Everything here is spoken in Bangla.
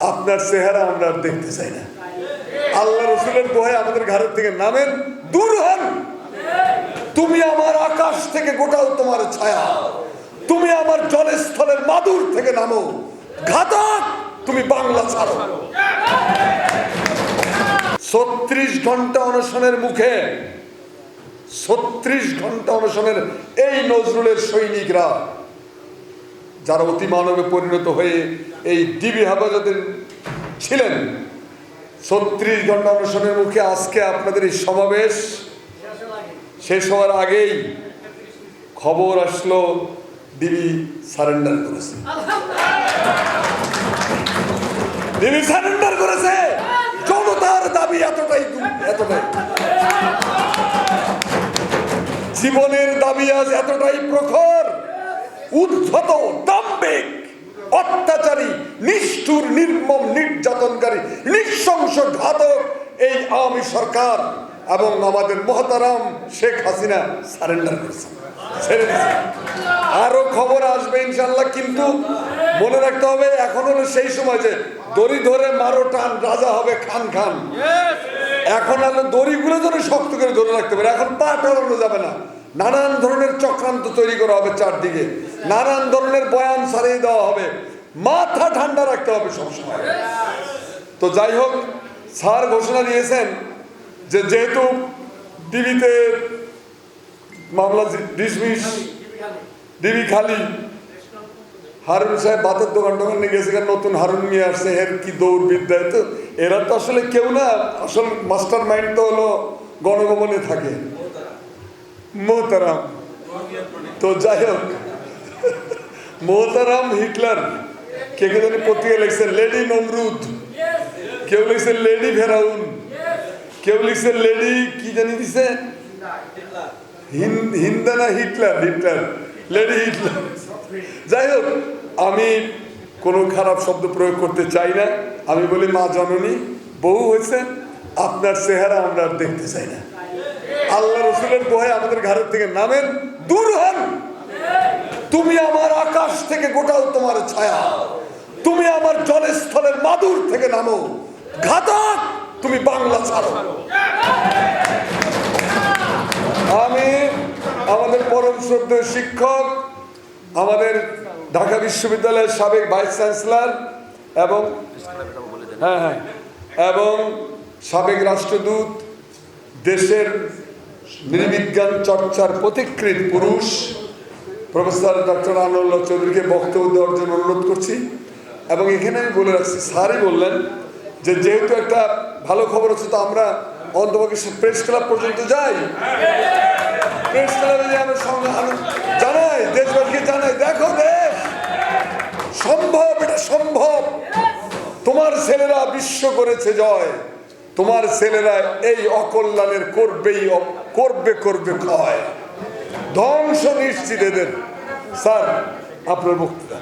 আপনার চেহারা আমরা দেখতে চাই না। আল্লাহ রসুলের দোহায় আমাদের ঘরের থেকে নামেন, দূর হন। তুমি আমার আকাশ থেকে গোটাও তোমার ছায়া। তুমি আমার জলস্থলের মাদুর থেকে নামো। ঘাতক, তুমি বাংলা ছাড়ো। ছত্রিশ ঘণ্টা অনশনের মুখে, ছত্রিশ ঘণ্টা অনশনের এই নজরুলের সৈনিকরা যারা অতি মানবে পরিণত হয়ে এই ডিবি হেফাজতের ছিলেন, ছত্রিশ ঘণ্টা অনশনের মুখে আজকে আপনাদের এই সমাবেশ শেষ হওয়ার আগেই খবর আসলো ডিবি সারেন্ডার করেছে। ডিবি সারেন্ডার করেছে! জনতার দাবি এতটাই এতটাই। জীবনের দাবি আজ এতটাই প্রখর। উদ্ধত দাম্ভিক অত্যাচারী নিষ্ঠুর নির্মম নির্যাতনকারী নৃশংস ঘাতক এই আওয়ামী সরকার এবং আমাদের মহতারাম শেখ হাসিনা সারেন্ডার করেছে। ছেড়ে আরও খবর আসবে ইনশাল্লাহ কিন্তু মনে রাখতে হবে এখন হলো সেই সময় যে দড়ি ধরে মারো টান রাজা হবে খান খান। এখন হলো দড়িগুলো যেন শক্ত করে ধরে রাখতে পারে এখন পা টলানো যাবে না। নানান ধরনের চক্রান্ত তৈরি করা হবে চারদিকে। নানান ধরনের বয়ান সারিয়ে দেওয়া হবে। মাথা ঠান্ডা রাখতে হবে সবসময়। তো যাই হোক, স্যার ঘোষণা দিয়েছেন যে যেহেতু ডিবিতে মামলা ডিসমিস ডিবি খালি, হারুন সাহেব ভাতের দোকান টোকান নিয়ে গেছে নতুন হারুন নিয়ে আসছে, এর কি দৌড় বিদ্যায় তো এরা তো আসলে কেউ না, আসল মাস্টার মাইন্ড তো হলো গণভবনে থাকে। মোহতারাম তো যাই হোক মোহতারাম হিটলার কে কে জানি পত্রিকা লিখছে লেডি নমরুদ কেউ লিখছে লেডি ভেরাউন কেউ লিখছে লেডি কি জানি দিছে হিন্দানা হিটলার হিটলার লেডি হিটলার যাই হোক আমি কোনো খারাপ শব্দ প্রয়োগ করতে চাই না আমি বলি মা জননী বহু হয়েছে আপনার চেহারা আমরা দেখতে চাই না। আল্লাহ রসুলের দোহায় আমাদের ঘরের থেকে নামেন, দূর হন। তুমি আমার আকাশ থেকে গোটাও তোমার ছায়া। তুমি আমার জলস্থলের মাদুর থেকে নামো। ঘাতক, তুমি বাংলা ছাড়ো। আমি আমাদের পরম শ্রদ্ধেয় শিক্ষক, আমাদের ঢাকা বিশ্ববিদ্যালয়ের সাবেক ভাইস চ্যান্সেলর এবং হ্যাঁ হ্যাঁ এবং সাবেক রাষ্ট্রদূত, দেশের নৃবিজ্ঞান চর্চার পথিকৃত পুরুষ, প্রফেসর ডক্টর আনুল্লাহ চৌধুরীকে বক্তব্য দেওয়ার জন্য অনুরোধ করছি। এবং এখানে আমি বলে রাখছি, স্যারই বললেন যে যেহেতু একটা ভালো খবর হচ্ছে তো আমরা অন্তপক্ষে প্রেস ক্লাব পর্যন্ত যাই। প্রেস ক্লাবে যে আমরা জানাই, দেশবাসীকে জানাই, দেখো দেশ! সম্ভব, এটা সম্ভব! তোমার ছেলেরা বিশ্ব করেছে জয়। তোমার ছেলেরা এই অকল্যাণের করবেই করবে করবে ক্ষয় ধ্বংস নিশ্চিত এদের। স্যার আপনার বক্তৃতা।